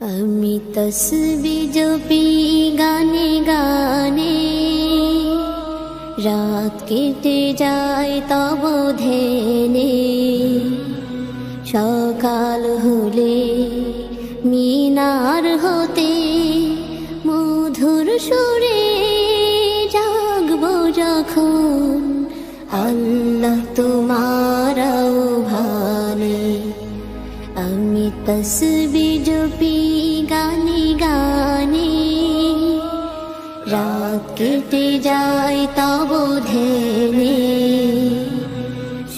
আমি তসবি জপি গানে গানে রাত কেটে যায় তব ধেনে সকাল হলে মিনার হতে মধুর সুরে জাগব যখন। আল্লাহ তোমার তসবি জপি গানে গানে রাত কেটে যায় তব ধেনে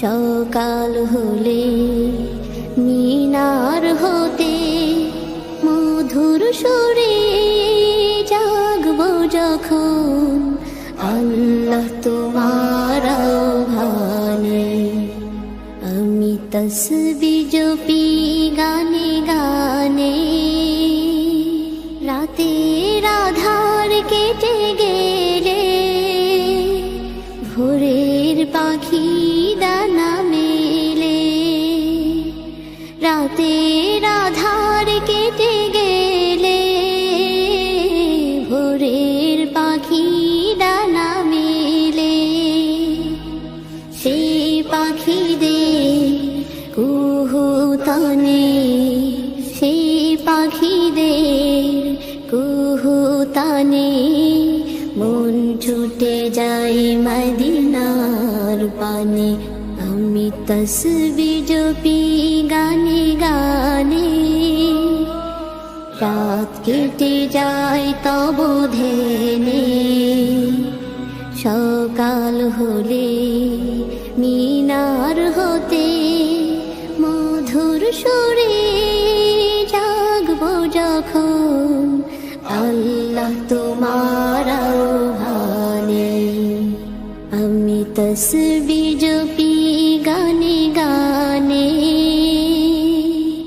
সকাল হলে মিনার হতে মধুর সুরে জাগব যখন আল্লাহ তোমার ভানে আমি তসবি জপি গানে গানে। রাতের রাধার কেটে গেলে ভোরের পাখি দানা মেলে। রাতে রাধার কেটে গেলে যায় মদিনার পানে আমি তসবি জপি গানে গানে। রাত কেটে যায় তব ধেনে সকাল হলে মিনার হতে মধুর সুরে জাগব যখন। আল্লাহ তোমার তসবি জপি গানে গানে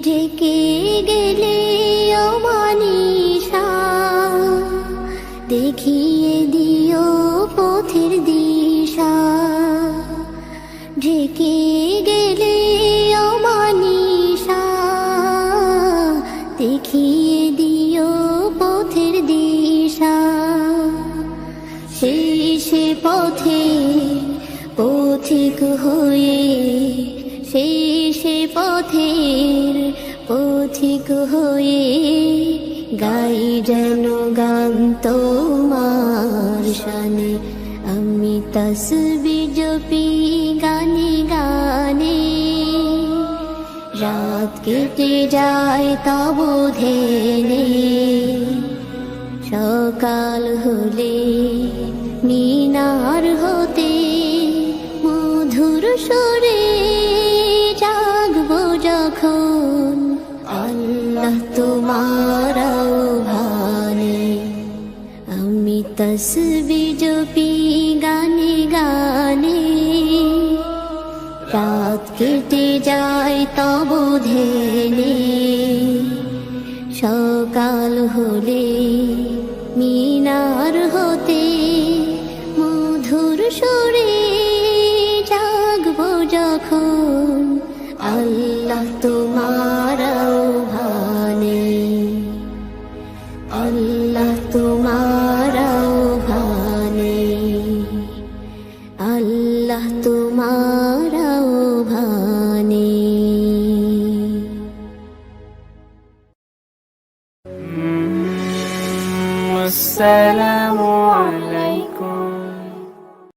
ঢেকে গেলে অমানিসা দেখিয়ে দিও পথের দিশা ঢেকে গেলে পথিক হয়ে সে পথের পথিক হয়ে গাই যেন গান তোমার শানে। আমি তসবি জপি, গানে গানে। রাত কেটে যায় তব ধেনে সকাল হলে মিনার হতে সুরে জাগব যখন আল্লাহ তোমার ভানে আমি তসবি জপি গানে গানে। রাত কেটে যায় তব ধেনে সকাল হলে তোমার ভানে আল্লাহ তোমার ভানে আল্লাহ তোমার ভানে السلام عليكم